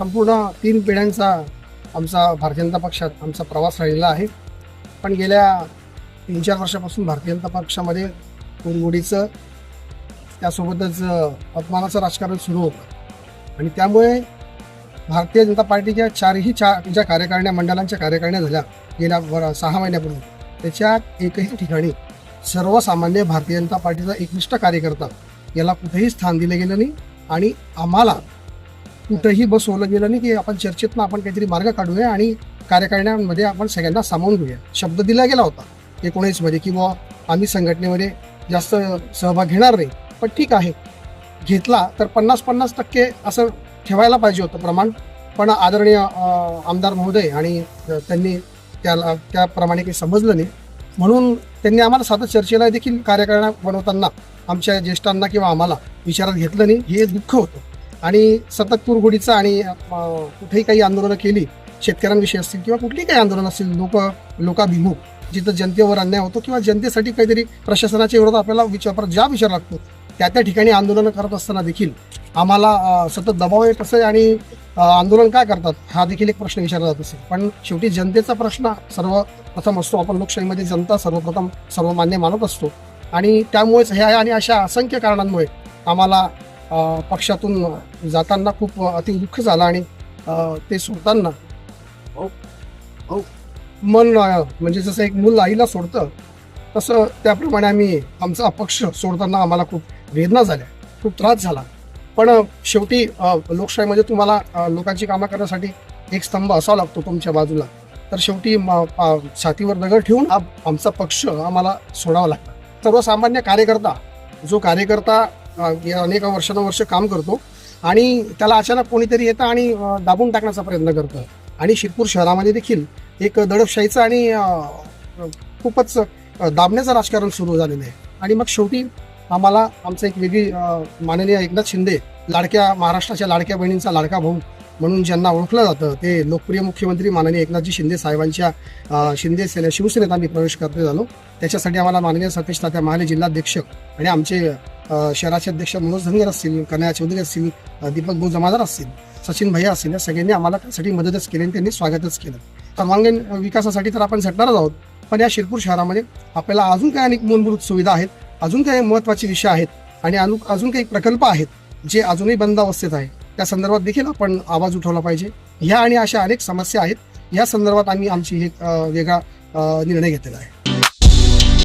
संपूर्ण तीन पिढ्यांचा आमचा भारतीय जनता पक्षात आमचा प्रवास राहिलेला आहे. पण गेल्या तीन चार वर्षापासून भारतीय जनता पक्षामध्ये कुरगुडीचं त्यासोबतच अपमानाचं राजकारण सुरू होतं. आणि त्यामुळे भारतीय जनता पार्टीच्या चारही चार ज्या कार्यकारिण्या मंडळांच्या कार्यकारिण्या झाल्या गेल्या वर- सहा महिन्यापूर्वी त्याच्यात एकही ठिकाणी सर्वसामान्य भारतीय जनता पार्टीचा एकनिष्ठ कार्यकर्ता याला कुठेही स्थान दिलं गेलं नाही आणि आम्हाला कुठंही बसवलं गेलं नाही की आपण चर्चेतनं आपण काहीतरी मार्ग काढूया आणि कार्यकारिण्यांमध्ये आपण सगळ्यांना सामावून घेऊया. शब्द दिला गेला होता एकोणीसमध्ये की बुवा आम्ही संघटनेमध्ये जास्त सहभाग घेणार नाही पण ठीक आहे. घेतला तर पन्नास पन्नास टक्के असं ठेवायला पाहिजे होतं प्रमाण. पण आदरणीय आमदार महोदय आणि त्यांनी त्याला त्याप्रमाणे काही समजलं नाही. म्हणून त्यांनी आम्हाला साधं चर्चेला देखील कार्यकारणा बनवताना आमच्या ज्येष्ठांना किंवा आम्हाला विचारात घेतलं नाही. हे दुःख होतं. आणि सतत कुरघोडीचं आणि कुठेही काही आंदोलनं केली शेतकऱ्यांविषयी असतील किंवा कुठली काही आंदोलन असतील लोक लोकाभिमुख जिथं जनतेवर अन्याय होतो किंवा जनतेसाठी काहीतरी प्रशासनाच्या विरोधात आपल्याला विचार ज्या विचार लागतो त्या त्या ठिकाणी आंदोलनं करत असताना देखील आम्हाला सतत दबाव येत असे आणि आंदोलन काय करतात हा देखील एक प्रश्न विचारला जात असेल. पण शेवटी जनतेचा प्रश्न सर्वप्रथम असतो. आपण लोकशाहीमध्ये जनता सर्वप्रथम सर्वमान्य मानत असतो. आणि त्यामुळेच ह्या आणि अशा असंख्य कारणांमुळे आम्हाला पक्षातून जाताना खूप अति दुःख झालं आणि ते सोडताना मन अं, म्हणजे जसं एक मूल आईला सोडतं तसं त्याप्रमाणे आम्ही आमचा पक्ष सोडताना आम्हाला खूप वेदना झाल्या खूप त्रास झाला. पण शेवटी लोकशाहीमध्ये तुम्हाला लोकांची कामं करण्यासाठी एक स्तंभ असावा लागतो तुमच्या बाजूला. तर शेवटी छातीवर दगड ठेवून हा आमचा पक्ष आम्हाला सोडावा लागला. सर्वसामान्य कार्यकर्ता जो कार्यकर्ता अनेक वर्षानुवर्ष काम करतो आणि त्याला अचानक कोणीतरी येतं आणि दाबून टाकण्याचा प्रयत्न करतं. आणि शिरपूर शहरामध्ये देखील एक दडपशाहीचं आणि खूपच दाबण्याचं राजकारण सुरू झालेलं आहे. आणि मग शेवटी आम्हाला आमचं एक वेगळी माननीय एकनाथ शिंदे लाडक्या महाराष्ट्राच्या लाडक्या बहिणींचा लाडका भाऊ म्हणून ज्यांना ओळखलं जातं ते लोकप्रिय मुख्यमंत्री माननीय एकनाथजी शिंदे साहेबांच्या शिंदे सेना शिवसेनेत आम्ही प्रवेश करते झालो त्याच्यासाठी आम्हाला माननीय सतीश तात्या महाले जिल्हाध्यक्ष आणि आमचे शहराचे अध्यक्ष मनोज धनगर असतील कन्या चौधरी असतील दीपक भाऊ जमादार असतील सचिन भैया असतील या सगळ्यांनी आम्हाला त्यासाठी मदतच केली आणि त्यांनी स्वागतच केलं. सर्वांगीण विकासासाठी तर आपण झटणारच आहोत पण या शिरपूर शहरामध्ये आपल्याला अजून काही अनेक मूलभूत सुविधा आहेत अजून काही महत्त्वाचे विषय आहेत आणि अनु अजून काही प्रकल्प आहेत जे अजूनही बंद अवस्थेत आहे त्या संदर्भात देखील आपण आवाज उठवला पाहिजे. ह्या आणि अशा अनेक समस्या आहेत. या संदर्भात आम्ही आमची एक वेगळा निर्णय घेतलेला आहे.